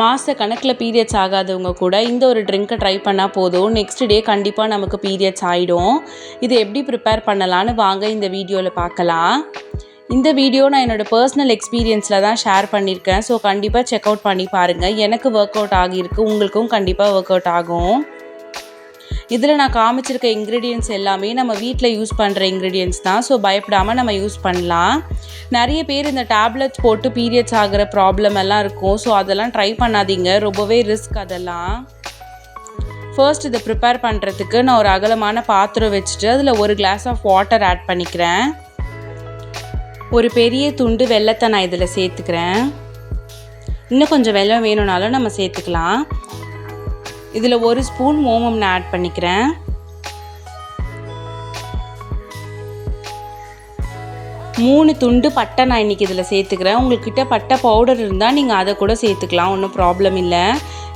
மாத கணக்கில் பீரியட்ஸ் ஆகாதவங்க கூட இந்த ஒரு ட்ரிங்க்கை ட்ரை பண்ணால் போதும். நெக்ஸ்ட் டே கண்டிப்பாக நமக்கு பீரியட்ஸ் ஆகிடும் இது எப்படி ப்ரிப்பேர் பண்ணலான்னு வாங்க இந்த வீடியோவில் பார்க்கலாம். இந்த வீடியோ நான் என்னோடய பர்சனல் எக்ஸ்பீரியன்ஸில் தான் ஷேர் பண்ணியிருக்கேன் ஸோ கண்டிப்பாக செக் அவுட் பண்ணி பாருங்கள் எனக்கு ஒர்க் அவுட் ஆகியிருக்கு. உங்களுக்கும் கண்டிப்பாக ஒர்க் அவுட் ஆகும். இதில் நான் காமிச்சிருக்க இன்க்ரீடியன்ஸ் எல்லாமே நம்ம வீட்டில் யூஸ் பண்ணுற இன்க்ரீடியன்ஸ் தான். ஸோ பயப்படாமல் நம்ம யூஸ் பண்ணலாம். நிறைய பேர் இந்த டேப்லெட்ஸ் போட்டு பீரியட்ஸ் ஆகிற ப்ராப்ளம் எல்லாம் இருக்கும். ஸோ அதெல்லாம் ட்ரை பண்ணாதீங்க. ரொம்பவே ரிஸ்க் அதெல்லாம். ஃபர்ஸ்ட் இதை ப்ரிப்பேர் பண்ணுறதுக்கு நான் ஒரு அகலமான பாத்திரம் வச்சுட்டு அதில் ஒரு கிளாஸ் ஆஃப் வாட்டர் ஆட் பண்ணிக்கிறேன். ஒரு பெரிய துண்டு வெள்ளத்தை நான் இதில் சேர்த்துக்கிறேன். இன்னும் கொஞ்சம் வெள்ளம் வேணும்னாலும் நம்ம சேர்த்துக்கலாம். இதில் ஒரு ஸ்பூன் ஓமம் நான் ஆட் பண்ணிக்கிறேன். மூணு துண்டு பட்டை நான் இன்றைக்கி இதில் சேர்த்துக்கிறேன். உங்கள்கிட்ட பட்டை பவுடர் இருந்தால் நீங்கள் அதை கூட சேர்த்துக்கலாம் ஒன்றும் ப்ராப்ளம் இல்லை.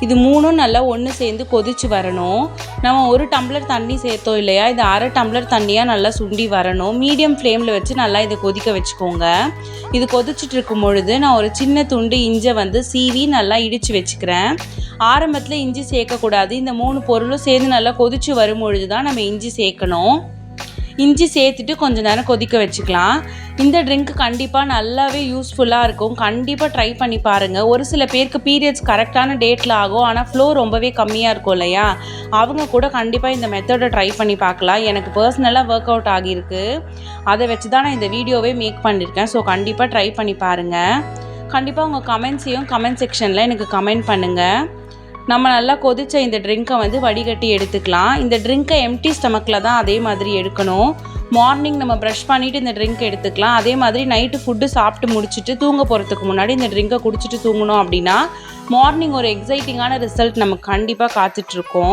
இது மூணும் நல்லா ஒன்று சேர்ந்து கொதிச்சு வரணும். நம்ம ஒரு டம்ளர் தண்ணி சேர்த்தோம் இல்லையா? இது அரை டம்ளர் தண்ணியாக நல்லா சுண்டி வரணும். மீடியம் ஃப்ளேமில் வச்சு நல்லா இதை கொதிக்க வச்சுக்கோங்க. இது கொதிச்சுட்டு இருக்கும் பொழுது நான் ஒரு சின்ன துண்டு இஞ்சை வந்து சீவி நல்லா இடித்து வச்சுக்கிறேன். ஆரம்பத்தில் இஞ்சி சேர்க்கக்கூடாது இந்த மூணு பொருளும் சேர்ந்து நல்லா கொதிச்சு வரும் பொழுது தான் நம்ம இஞ்சி சேர்க்கணும். இஞ்சி சேர்த்துட்டு கொஞ்ச நேரம் கொதிக்க வச்சுக்கலாம். இந்த ட்ரிங்க் கண்டிப்பாக நல்லாவே யூஸ்ஃபுல்லாக இருக்கும். கண்டிப்பாக ட்ரை பண்ணி பாருங்கள் ஒரு சில பேருக்கு பீரியட்ஸ் கரெக்டான டேட்டில் ஆகும். ஆனால் ஃப்ளோ ரொம்பவே கம்மியாக இருக்கும் இல்லையா? அவங்க கூட கண்டிப்பாக இந்த மெத்தடை ட்ரை பண்ணி பார்க்கலாம். எனக்கு பர்சனலாக ஒர்க் அவுட் ஆகியிருக்கு. அதை வச்சு தான் நான் இந்த வீடியோவே மேக் பண்ணியிருக்கேன். ஸோ கண்டிப்பாக ட்ரை பண்ணி பாருங்கள் கண்டிப்பாக உங்கள் கமெண்ட்ஸையும் கமெண்ட் செக்ஷனில் எனக்கு கமெண்ட் பண்ணுங்கள் நம்ம நல்லா கொதித்த இந்த ட்ரிங்க்கை வந்து வடிகட்டி எடுத்துக்கலாம். இந்த ட்ரிங்க்கை எம்டி ஸ்டமக்கில் தான் அதே மாதிரி எடுக்கணும். மார்னிங் நம்ம ப்ரஷ் பண்ணிவிட்டு இந்த ட்ரிங்க் எடுத்துக்கலாம். அதே மாதிரி நைட்டு ஃபுட்டு சாப்பிட்டு முடிச்சுட்டு தூங்க போகிறதுக்கு முன்னாடி இந்த ட்ரிங்கை குடிச்சிட்டு தூங்கணும் அப்படின்னா மார்னிங் ஒரு எக்ஸைட்டிங்கான ரிசல்ட் நமக்கு கண்டிப்பாக காத்துட்ருக்கோம்